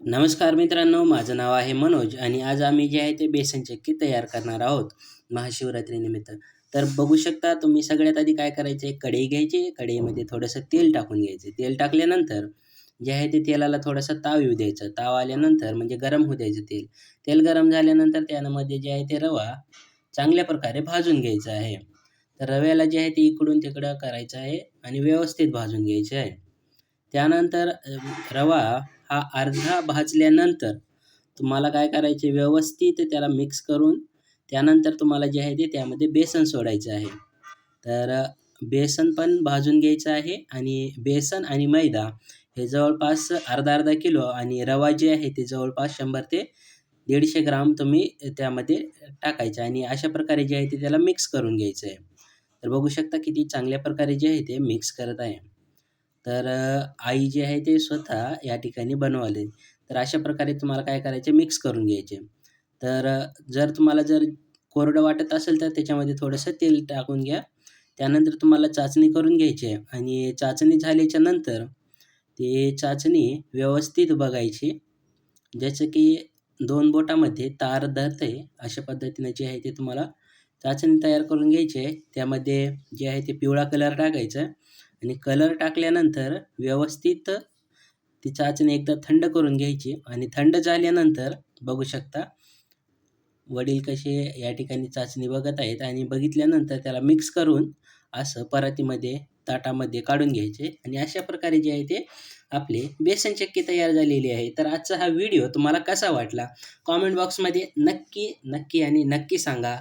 नमस्कार मित्रांनो माझं नाव आहे मनोज आणि आज आम्ही जे आहे ते बेसन चक्की तयार करणार आहोत महाशिवरात्रीनिमित्त तर बघू शकता तुम्ही सगळ्यात आधी काय करायचे कढई घ्यायची कढईमध्ये थोडंसं तेल टाकून घ्यायचे तेल टाकल्यानंतर जे आहे ते तेलाला थोडासा ताव येऊ द्यायचं. ताव आल्यानंतर म्हणजे गरम होऊ द्यायचं तेल. तेल गरम झाल्यानंतर त्यामध्ये जे आहे ते रवा चांगल्या प्रकारे भाजून घ्यायचा आहे. तर रव्याला जे आहे ते इकडून तिकडं करायचं आहे आणि व्यवस्थित भाजून घ्यायचं आहे. त्यानंतर रवा हा अर्धा भाजल्यानंतर तुम्हाला काय करायचे? व्यवस्थित त्याला मिक्स करून त्यानंतर तुम्हाला जे आहे ते त्यामध्ये बेसन सोडायचं आहे. तर बेसन पण भाजून घ्यायचं आहे आणि बेसन आणि मैदा हे जवळपास अर्धा अर्धा किलो आणि रवा जे आहे ते जवळपास शंभर ते दीडशे ग्राम तुम्ही त्यामध्ये टाकायचं आणि अशा प्रकारे जे आहे ते त्याला मिक्स करून घ्यायचं. आहे तर बघू शकता किती चांगल्या प्रकारे जे आहे ते मिक्स करत आहे. तर आई जे आहे ते स्वतः या ठिकाणी बनवाले. तर अशा प्रकारे तुम्हाला काय करायचे? मिक्स करून घ्यायचे. तर जर तुम्हाला जर कोरडं वाटत असेल तर त्याच्यामध्ये थोडंसं तेल टाकून घ्या. त्यानंतर तुम्हाला चाचणी करून घ्यायची आहे. आणि चाचणी झाल्याच्यानंतर ती चाचणी व्यवस्थित बघायची. जसं की दोन बोटामध्ये तार धरते अशा पद्धतीने जे आहे ते तुम्हाला चाचणी तयार करून घ्यायची आहे. त्यामध्ये जे आहे ते पिवळा कलर टाकायचा आणि कलर टाकल्यानंतर व्यवस्थित ती चाचणी एकदा थंड करून घ्यायची आणि थंड झाल्यानंतर बघू शकता वडील कसे या ठिकाणी चाचणी बघत आहेत आणि बघितल्यानंतर त्याला मिक्स करून असं परातीमध्ये ताटामध्ये काढून घ्यायचे आणि अशा प्रकारे जे आहे ते आपले बेसन चक्की तयार झालेली आहे. तर आजचा हा व्हिडिओ तुम्हाला कसा वाटला? कॉमेंट बॉक्समध्ये नक्की नक्की आणि नक्की सांगा.